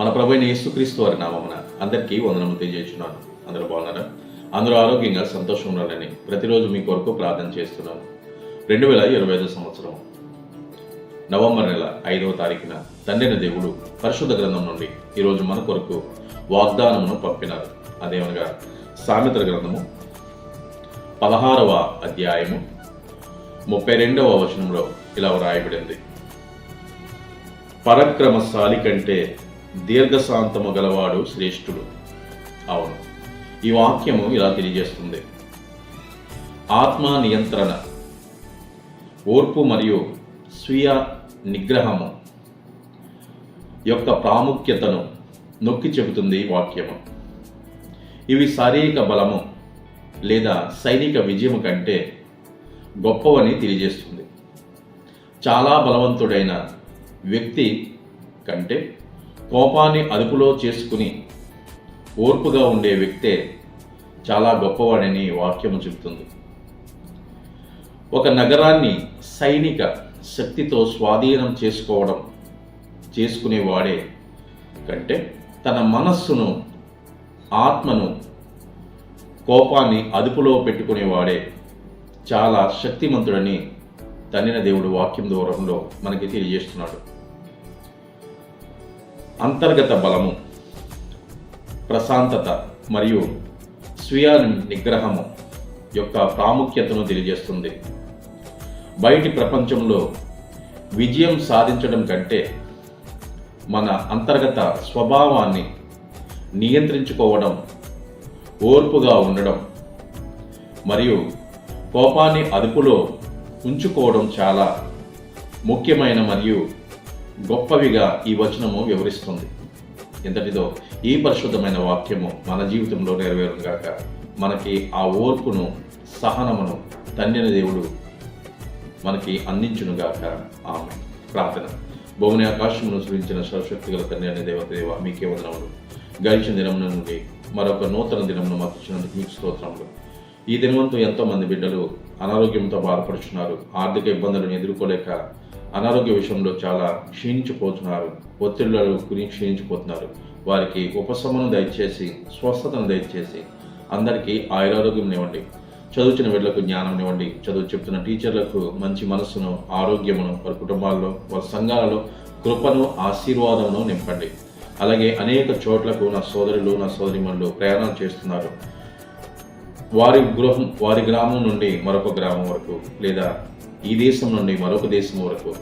మన ప్రభు అయిన యేసుక్రీస్తు వారి నామమున అందరికీ వందనము తెలియజేస్తున్నాను. అందరూ బాగున్నారా? అందరూ ఆరోగ్యంగా సంతోషం ఉండాలని ప్రతిరోజు మీ కొరకు ప్రార్థన చేస్తున్నాను. రెండు వేల ఇరవై ఐదు సంవత్సరం నవంబర్ నెల ఐదవ తారీఖున తండ్రిన దేవుడు పరిశుద్ధ గ్రంథం నుండి ఈరోజు మన కొరకు వాగ్దానమును పంపినారు. అదేమనగా సామెతల గ్రంథము పదహారవ అధ్యాయము ముప్పై రెండవ వచనంలో ఇలా వ్రాయబడింది. పరక్రమశాలి కంటే దీర్ఘశాంతము గలవాడు శ్రేష్ఠుడు. అవును ఈ వాక్యము ఇలా తెలియజేస్తుంది. ఆత్మ నియంత్రణ ఓర్పు మరియు స్వీయ నిగ్రహము యొక్క ప్రాముఖ్యతను నొక్కి చెబుతుంది వాక్యము. ఇవి శారీరక బలము లేదా సైనిక విజయం కంటే గొప్పవని తెలియజేస్తుంది. చాలా బలవంతుడైన వ్యక్తి కంటే కోపాన్ని అదుపులో చేసుకుని ఓర్పుగా ఉండే వ్యక్తే చాలా గొప్పవాడని వాక్యం వాక్యము చెబుతుంది. ఒక నగరాన్ని సైనిక శక్తితో స్వాధీనం చేసుకోవడం చేసుకునేవాడే కంటే తన మనస్సును ఆత్మను కోపాన్ని అదుపులో పెట్టుకునేవాడే చాలా శక్తిమంతుడని తన్నిన దేవుడు వాక్యం దూరంలో మనకి తెలియజేస్తున్నాడు. అంతర్గత బలము ప్రశాంతత మరియు స్వీయ నిగ్రహము యొక్క ప్రాముఖ్యతను తెలియజేస్తుంది. బయటి ప్రపంచంలో విజయం సాధించడం కంటే మన అంతర్గత స్వభావాన్ని నియంత్రించుకోవడం ఓర్పుగా ఉండడం మరియు కోపాన్ని అదుపులో ఉంచుకోవడం చాలా ముఖ్యమైన మరియు గొప్పవిగా ఈ వచనము వివరిస్తుంది. ఎంతటిదో ఈ పరిశుద్ధమైన వాక్యము మన జీవితంలో నెరవేరుగాక మనకి ఆ ఓర్పును సహనమును తండ్రిన దేవుడు మనకి అందించునుగాక. ఆమె ప్రార్థన. భూమిని ఆకాశమును సృష్టించిన సర్వశక్తి గల తండ్రి అనే దేవత దేవ మీకే వదనములు. గడిచిన దినమున నుండి మరొక నూతన దినమును మాకు ఇచ్చినందుకు మీకు స్తోత్రములు. ఈ దినవంతు ఎంతో మంది బిడ్డలు అనారోగ్యంతో బాధపడుచున్నారు. ఆర్థిక ఇబ్బందులను ఎదుర్కోలేక అనారోగ్య విషయంలో చాలా క్షీణించిపోతున్నారు. ఒత్తిళ్ళలో గురి క్షీణించిపోతున్నారు. వారికి ఉపశమనం దయచేసి స్వస్థతను దయచేసి అందరికీ ఆయురారోగ్యం ఇవ్వండి చదువుచిన వీళ్ళకు జ్ఞానం ఇవ్వండి చదువు చెప్తున్న టీచర్లకు మంచి మనస్సును ఆరోగ్యమును వారి కుటుంబాల్లో వారి సంఘాలలో కృపను ఆశీర్వాదమును నింపండి. అలాగే అనేక చోట్లకు నా సోదరులు నా సోదరిమణులు ప్రయాణం చేస్తున్నారు. వారి గృహం వారి గ్రామం నుండి మరొక గ్రామం వరకు లేదా ఈ దేశం నుండి మరొక దేశం వరకు.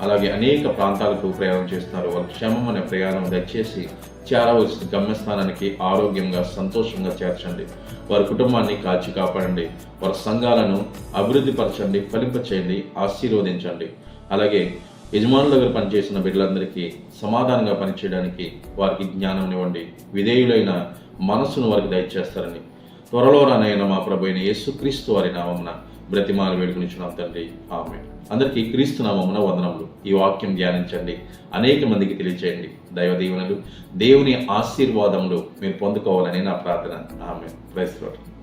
అలాగే అనేక ప్రాంతాలకు ప్రయాణం చేస్తున్నారు. వారి క్షేమం అనే ప్రయాణం దయచేసి చేరవలసిన గమ్యస్థానానికి ఆరోగ్యంగా సంతోషంగా చేర్చండి. వారి కుటుంబాన్ని కాచి కాపాడండి. వారి సంఘాలను అభివృద్ధి పరచండి ఫలింపచేయండి ఆశీర్వదించండి. అలాగే యజమానుల దగ్గర పనిచేసిన బిడ్డలందరికీ సమాధానంగా పనిచేయడానికి వారికి జ్ఞానం ఇవ్వండి. విధేయులైన మనస్సును వారికి దయచేస్తారని త్వరలో రానైన మా ప్రభు అయిన యేసుక్రీస్తు వారి నామమున బ్రతిమాలు వేడుకునిచ్చున్నాం తండ్రి. ఆమె అందరికీ క్రీస్తు నామమున వందనములు. ఈ వాక్యం ధ్యానించండి. అనేక మందికి తెలియచేయండి. దైవ దీవెనలు దేవుని ఆశీర్వాదములు మీరు పొందుకోవాలని నా ప్రార్థన. ఆమె క్రైస్తవుడు